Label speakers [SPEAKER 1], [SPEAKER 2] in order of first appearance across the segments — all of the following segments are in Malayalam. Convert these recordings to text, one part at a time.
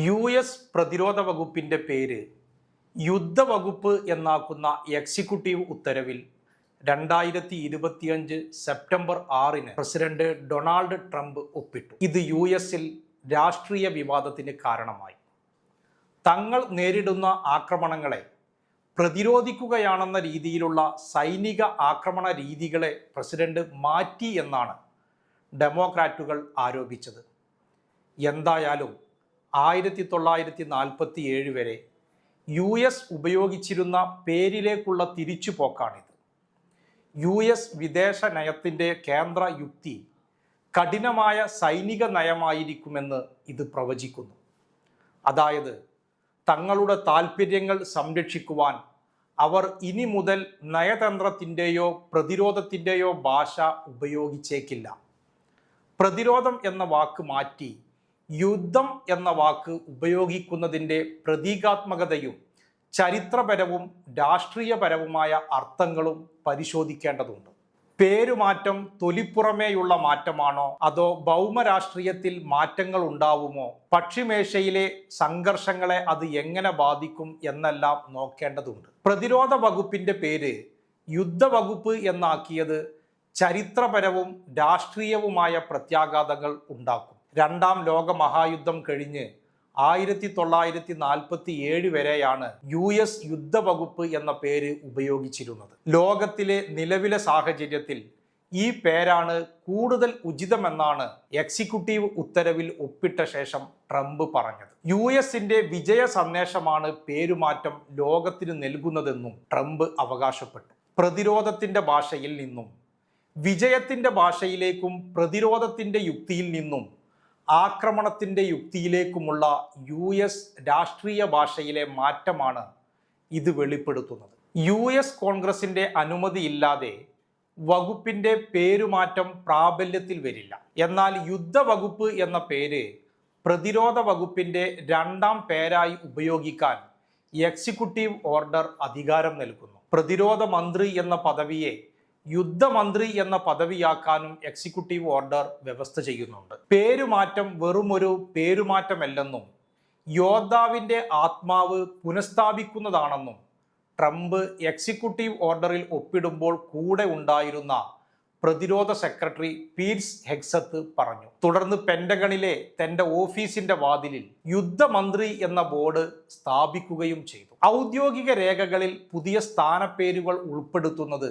[SPEAKER 1] യു എസ് പ്രതിരോധ വകുപ്പിന്റെ പേര് യുദ്ധവകുപ്പ് എന്നാക്കുന്ന എക്സിക്യൂട്ടീവ് ഉത്തരവിൽ രണ്ടായിരത്തി ഇരുപത്തിയഞ്ച് സെപ്റ്റംബർ ആറിന് പ്രസിഡന്റ് ഡൊണാൾഡ് ട്രംപ് ഒപ്പിട്ടു. ഇത് യു എസിൽ രാഷ്ട്രീയ വിവാദത്തിന് കാരണമായി. തങ്ങൾ നേരിടുന്ന ആക്രമണങ്ങളെ പ്രതിരോധിക്കുകയാണെന്ന രീതിയിലുള്ള സൈനിക ആക്രമണ രീതികളെ പ്രസിഡന്റ് മാറ്റി എന്നാണ് ഡെമോക്രാറ്റുകൾ ആരോപിച്ചത്. എന്തായാലും ആയിരത്തി തൊള്ളായിരത്തി നാൽപ്പത്തി ഏഴ് വരെ യു എസ് ഉപയോഗിച്ചിരുന്ന പേരിലേക്കുള്ള തിരിച്ചുപോക്കാണിത്. യു എസ് വിദേശ നയത്തിന്റെ കേന്ദ്ര യുക്തി കഠിനമായ സൈനിക നയമായിരിക്കുമെന്ന് ഇത് പ്രവചിക്കുന്നു. അതായത് തങ്ങളുടെ താൽപ്പര്യങ്ങൾ സംരക്ഷിക്കുവാൻ അവർ ഇനി മുതൽ നയതന്ത്രത്തിന്റെയോ പ്രതിരോധത്തിന്റെയോ ഭാഷ ഉപയോഗിച്ചേക്കില്ല. പ്രതിരോധം എന്ന വാക്ക് മാറ്റി യുദ്ധം എന്ന വാക്ക് ഉപയോഗിക്കുന്നതിന്റെ പ്രതീകാത്മകതയും ചരിത്രപരവും രാഷ്ട്രീയപരവുമായ അർത്ഥങ്ങളും പരിശോധിക്കേണ്ടതുണ്ട്. പേരുമാറ്റം തൊലിപ്പുറമേയുള്ള മാറ്റമാണോ? അതോ ഭൗമരാഷ്ട്രീയത്തിൽ മാറ്റങ്ങൾ ഉണ്ടാവുമോ? പക്ഷിമേശയിലെ സംഘർഷങ്ങളെ അത് എങ്ങനെ ബാധിക്കും എന്നെല്ലാം നോക്കേണ്ടതുണ്ട്. പ്രതിരോധ വകുപ്പിന്റെ പേര് യുദ്ധവകുപ്പ് എന്നാക്കിയത് ചരിത്രപരവും രാഷ്ട്രീയവുമായ പ്രത്യാഘാതങ്ങൾ ഉണ്ടാക്കും. രണ്ടാം ലോക മഹായുദ്ധം കഴിഞ്ഞ് ആയിരത്തി തൊള്ളായിരത്തി നാൽപ്പത്തി ഏഴ് വരെയാണ് യു എസ് യുദ്ധവകുപ്പ് എന്ന പേര് ഉപയോഗിച്ചിരുന്നത്. ലോകത്തിലെ നിലവിലെ സാഹചര്യത്തിൽ ഈ പേരാണ് കൂടുതൽ ഉചിതമെന്നാണ് എക്സിക്യൂട്ടീവ് ഉത്തരവിൽ ഒപ്പിട്ട ശേഷം ട്രംപ് പറഞ്ഞത്. യു എസിന്റെ വിജയ സന്ദേശമാണ് പേരുമാറ്റം ലോകത്തിന് നൽകുന്നതെന്നും ട്രംപ് അവകാശപ്പെട്ടു. പ്രതിരോധത്തിന്റെ ഭാഷയിൽ നിന്നും വിജയത്തിന്റെ ഭാഷയിലേക്കും പ്രതിരോധത്തിന്റെ യുക്തിയിൽ നിന്നും ആക്രമണത്തിന്റെ യുക്തിയിലേക്കുമുള്ള യു എസ് രാഷ്ട്രീയ ഭാഷയിലെ മാറ്റമാണ് ഇത് വെളിപ്പെടുത്തുന്നത്. യു എസ് കോൺഗ്രസിന്റെ അനുമതിയില്ലാതെ വകുപ്പിന്റെ പേരുമാറ്റം പ്രാബല്യത്തിൽ വരില്ല. എന്നാൽ യുദ്ധവകുപ്പ് എന്ന പേര് പ്രതിരോധ വകുപ്പിന്റെ രണ്ടാം പേരായി ഉപയോഗിക്കാൻ എക്സിക്യൂട്ടീവ് ഓർഡർ അധികാരം നൽകുന്നു. പ്രതിരോധ മന്ത്രി എന്ന പദവിയെ യുദ്ധമന്ത്രി എന്ന പദവിയാക്കാനും എക്സിക്യൂട്ടീവ് ഓർഡർ വ്യവസ്ഥ ചെയ്യുന്നുണ്ട്. പേരുമാറ്റം വെറുമൊരു പേരുമാറ്റമല്ലെന്നും യോദ്ധാവിന്റെ ആത്മാവ് പുനഃസ്ഥാപിക്കുന്നതാണെന്നും ട്രംപ് എക്സിക്യൂട്ടീവ് ഓർഡറിൽ ഒപ്പിടുമ്പോൾ കൂടെ ഉണ്ടായിരുന്ന പ്രതിരോധ സെക്രട്ടറി പീറ്റ്സ് ഹെക്സത്ത് പറഞ്ഞു. തുടർന്ന് പെൻഡഗണിലെ തന്റെ ഓഫീസിന്റെ വാതിലിൽ യുദ്ധമന്ത്രി എന്ന ബോർഡ് സ്ഥാപിക്കുകയും ചെയ്തു. ഔദ്യോഗിക രേഖകളിൽ പുതിയ സ്ഥാനപ്പേരുകൾ ഉൾപ്പെടുത്തുന്നത്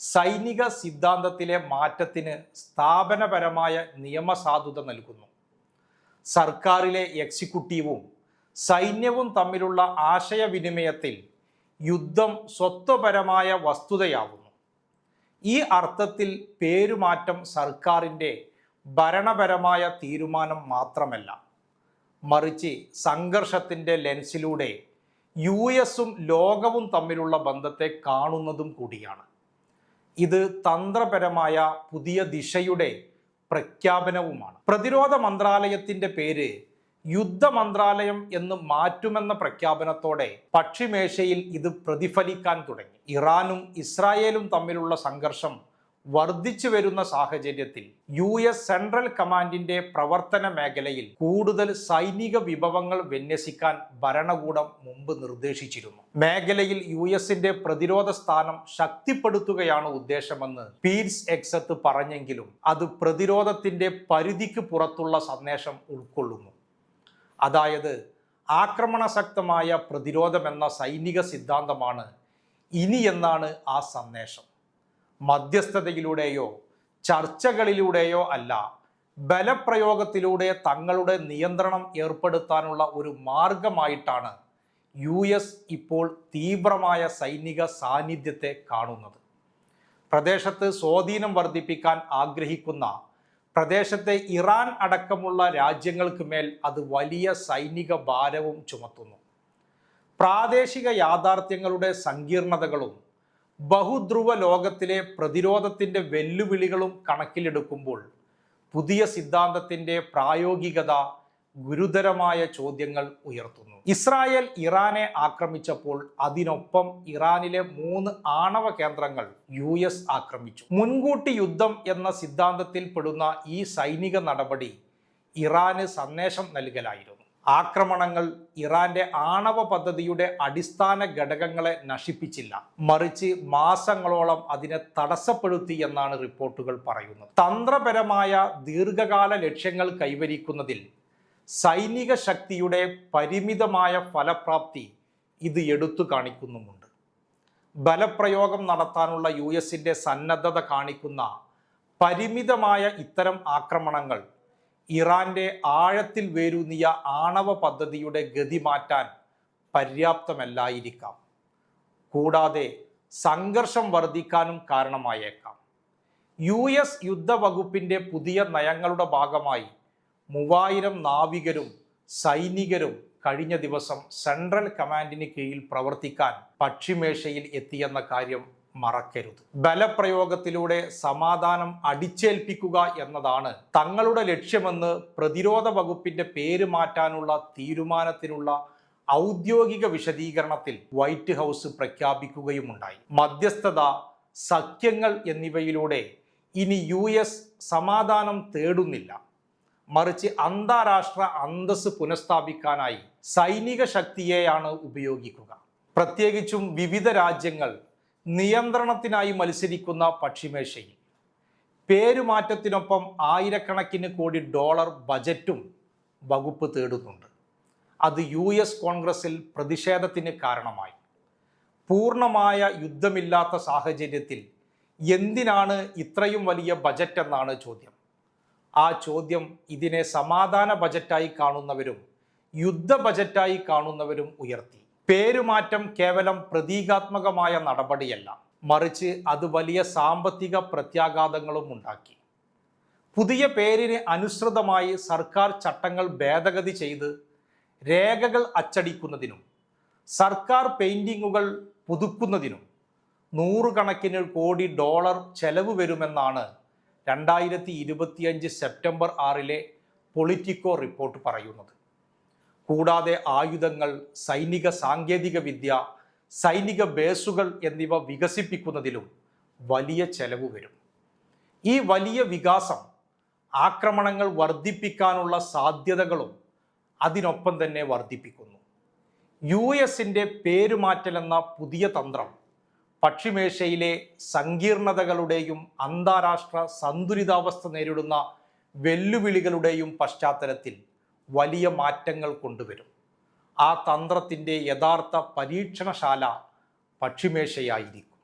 [SPEAKER 1] സൈനിക സിദ്ധാന്തത്തിലെ മാറ്റത്തിന് സ്ഥാപനപരമായ നിയമസാധുത നൽകുന്നു. സർക്കാരിലെ എക്സിക്യൂട്ടീവും സൈന്യവും തമ്മിലുള്ള ആശയവിനിമയത്തിൽ യുദ്ധം സ്വത്വപരമായ വസ്തുതയാവുന്നു. ഈ അർത്ഥത്തിൽ പേരുമാറ്റം സർക്കാരിന്റെ ഭരണപരമായ തീരുമാനം മാത്രമല്ല. മറിച്ച് സംഘർഷത്തിന്റെ ലെൻസിലൂടെ യു എസും ലോകവും തമ്മിലുള്ള ബന്ധത്തെ കാണുന്നതും കൂടിയാണ്. ഇത് തന്ത്രപരമായ പുതിയ ദിശയുടെ പ്രഖ്യാപനവുമാണ്. പ്രതിരോധ മന്ത്രാലയത്തിന്റെ പേര് യുദ്ധ മന്ത്രാലയം എന്ന് മാറ്റുമെന്ന പ്രഖ്യാപനത്തോടെ പക്ഷിമേശയിൽ ഇത് പ്രതിഫലിക്കാൻ തുടങ്ങി. ഇറാനും ഇസ്രായേലും തമ്മിലുള്ള സംഘർഷം വർദ്ധിച്ചു വരുന്ന സാഹചര്യത്തിൽ യു എസ് സെൻട്രൽ കമാൻഡിന്റെ പ്രവർത്തന മേഖലയിൽ കൂടുതൽ സൈനിക വിഭവങ്ങൾ വിന്യസിക്കാൻ ഭരണകൂടം മുമ്പ് നിർദ്ദേശിച്ചിരുന്നു. മേഖലയിൽ യു എസിന്റെ പ്രതിരോധ സ്ഥാനം ശക്തിപ്പെടുത്തുകയാണ് ഉദ്ദേശമെന്ന് പീറ്റ്സ് എക്സത്ത് പറഞ്ഞെങ്കിലും അത് പ്രതിരോധത്തിന്റെ പരിധിക്ക് പുറത്തുള്ള സന്ദേശം ഉൾക്കൊള്ളുന്നു. അതായത് ആക്രമണശക്തമായ പ്രതിരോധമെന്ന സൈനിക സിദ്ധാന്തമാണ് ഇനി എന്നാണ് ആ സന്ദേശം. മധ്യസ്ഥതയിലൂടെയോ ചർച്ചകളിലൂടെയോ അല്ല ബലപ്രയോഗത്തിലൂടെ തങ്ങളുടെ നിയന്ത്രണം ഏർപ്പെടുത്താനുള്ള ഒരു മാർഗമായിട്ടാണ് യു എസ് ഇപ്പോൾ തീവ്രമായ സൈനിക സാന്നിധ്യത്തെ കാണുന്നത്. പ്രദേശത്ത് സ്വാധീനം വർദ്ധിപ്പിക്കാൻ ആഗ്രഹിക്കുന്ന പ്രദേശത്തെ ഇറാൻ അടക്കമുള്ള രാജ്യങ്ങൾക്ക് മേൽ അത് വലിയ സൈനിക ഭാരവും ചുമത്തുന്നു. പ്രാദേശിക യാഥാർത്ഥ്യങ്ങളുടെ സങ്കീർണതകളും ബഹുധ്രുവ ലോകത്തിലെ പ്രതിരോധത്തിന്റെ വെല്ലുവിളികളും കണക്കിലെടുക്കുമ്പോൾ പുതിയ സിദ്ധാന്തത്തിന്റെ പ്രായോഗികത ഗുരുതരമായ ചോദ്യങ്ങൾ ഉയർത്തുന്നു. ഇസ്രായേൽ ഇറാനെ ആക്രമിച്ചപ്പോൾ അതിനൊപ്പം ഇറാനിലെ മൂന്ന് ആണവ കേന്ദ്രങ്ങൾ യു എസ് ആക്രമിച്ചു. മുൻകൂട്ടി യുദ്ധം എന്ന സിദ്ധാന്തത്തിൽ പെടുന്ന ഈ സൈനിക നടപടി ഇറാന് സന്ദേശം നൽകലായിരുന്നു. ആക്രമണങ്ങൾ ഇറാന്റെ ആണവ പദ്ധതിയുടെ അടിസ്ഥാന ഘടകങ്ങളെ നശിപ്പിച്ചില്ല. മറിച്ച് മാസങ്ങളോളം അതിനെ തടസ്സപ്പെടുത്തി എന്നാണ് റിപ്പോർട്ടുകൾ പറയുന്നത്. തന്ത്രപരമായ ദീർഘകാല ലക്ഷ്യങ്ങൾ കൈവരിക്കുന്നതിൽ സൈനിക ശക്തിയുടെ പരിമിതമായ ഫലപ്രാപ്തി ഇത് എടുത്തു കാണിക്കുന്നുമുണ്ട്. ബലപ്രയോഗം നടത്താനുള്ള യു എസിന്റെ സന്നദ്ധത കാണിക്കുന്ന പരിമിതമായ ഇത്തരം ആക്രമണങ്ങൾ ഇറാന്റെ ആഴത്തിൽ വേരൂന്നിയ ആണവ പദ്ധതിയുടെ ഗതി മാറ്റാൻ പര്യാപ്തമല്ലായിരിക്കാം. കൂടാതെ സംഘർഷം വർദ്ധിക്കാനും കാരണമായേക്കാം. യു എസ് യുദ്ധവകുപ്പിന്റെ പുതിയ നയങ്ങളുടെ ഭാഗമായി മൂവായിരം നാവികരും സൈനികരും കഴിഞ്ഞ ദിവസം സെൻട്രൽ കമാൻഡിന് കീഴിൽ പ്രവർത്തിക്കാൻ പക്ഷിമേശയിൽ എത്തിയെന്ന കാര്യം മറക്കരുത്. ബലപ്രയോഗത്തിലൂടെ സമാധാനം അടിച്ചേൽപ്പിക്കുക എന്നതാണ് തങ്ങളുടെ ലക്ഷ്യമെന്ന് പ്രതിരോധ വകുപ്പിന്റെ പേര് മാറ്റാനുള്ള തീരുമാനത്തിനുള്ള ഔദ്യോഗിക വിശദീകരണത്തിൽ വൈറ്റ് ഹൗസ് പ്രഖ്യാപിക്കുകയുമുണ്ടായി. മധ്യസ്ഥത സഖ്യങ്ങൾ എന്നിവയിലൂടെ ഇനി യു എസ് സമാധാനം തേടുന്നില്ല. മറിച്ച് അന്താരാഷ്ട്ര അന്തസ് പുനഃസ്ഥാപിക്കാനായി സൈനിക ശക്തിയെയാണ് ഉപയോഗിക്കുക. പ്രത്യേകിച്ചും വിവിധ രാജ്യങ്ങൾ നിയന്ത്രണത്തിനായി മത്സരിക്കുന്ന പക്ഷിമേശയിൽ പേരുമാറ്റത്തിനൊപ്പം ആയിരക്കണക്കിന് കോടി ഡോളർ ബജറ്റും വകുപ്പ് തേടുന്നുണ്ട്. അത് യു എസ് കോൺഗ്രസിൽ പ്രതിഷേധത്തിന് കാരണമായി. പൂർണമായ യുദ്ധമില്ലാത്ത സാഹചര്യത്തിൽ എന്തിനാണ് ഇത്രയും വലിയ ബജറ്റ് എന്നാണ് ചോദ്യം. ആ ചോദ്യം ഇതിനെ സമാധാന ബജറ്റായി കാണുന്നവരും യുദ്ധ ബജറ്റായി കാണുന്നവരും ഉയർത്തി. പേരുമാറ്റം കേവലം പ്രതീകാത്മകമായ നടപടിയല്ല. മറിച്ച് അത് വലിയ സാമ്പത്തിക പ്രത്യാഘാതങ്ങളും ഉണ്ടാക്കി. പുതിയ പേരിന് അനുസൃതമായി സർക്കാർ ചട്ടങ്ങൾ ഭേദഗതി ചെയ്ത് രേഖകൾ അച്ചടിക്കുന്നതിനും സർക്കാർ പെയിന്റിങ്ങുകൾ പുതുക്കുന്നതിനും നൂറുകണക്കിന് കോടി ഡോളർ ചെലവ് വരുമെന്നാണ് രണ്ടായിരത്തി ഇരുപത്തിയഞ്ച് സെപ്റ്റംബർ ആറിലെ പൊളിറ്റിക്കോ റിപ്പോർട്ട് പറയുന്നത്. കൂടാതെ ആയുധങ്ങൾ സൈനിക സാങ്കേതിക വിദ്യ സൈനിക ബേസുകൾ എന്നിവ വികസിപ്പിക്കുന്നതിലും വലിയ ചെലവ് വരും. ഈ വലിയ വികാസം ആക്രമണങ്ങൾ വർദ്ധിപ്പിക്കാനുള്ള സാധ്യതകളും അതിനൊപ്പം തന്നെ വർദ്ധിപ്പിക്കുന്നു. യു എസിന്റെ പേരുമാറ്റലെന്ന പുതിയ തന്ത്രം പക്ഷിമേശയിലെ സങ്കീർണതകളുടെയും അന്താരാഷ്ട്ര സന്തുലിതാവസ്ഥ നേരിടുന്ന വെല്ലുവിളികളുടെയും പശ്ചാത്തലത്തിൽ വലിയ മാറ്റങ്ങൾ കൊണ്ടുവരും. ആ തന്ത്രത്തിന്റെ യഥാർത്ഥ പരീക്ഷണശാല പക്ഷിമേശയായിരിക്കും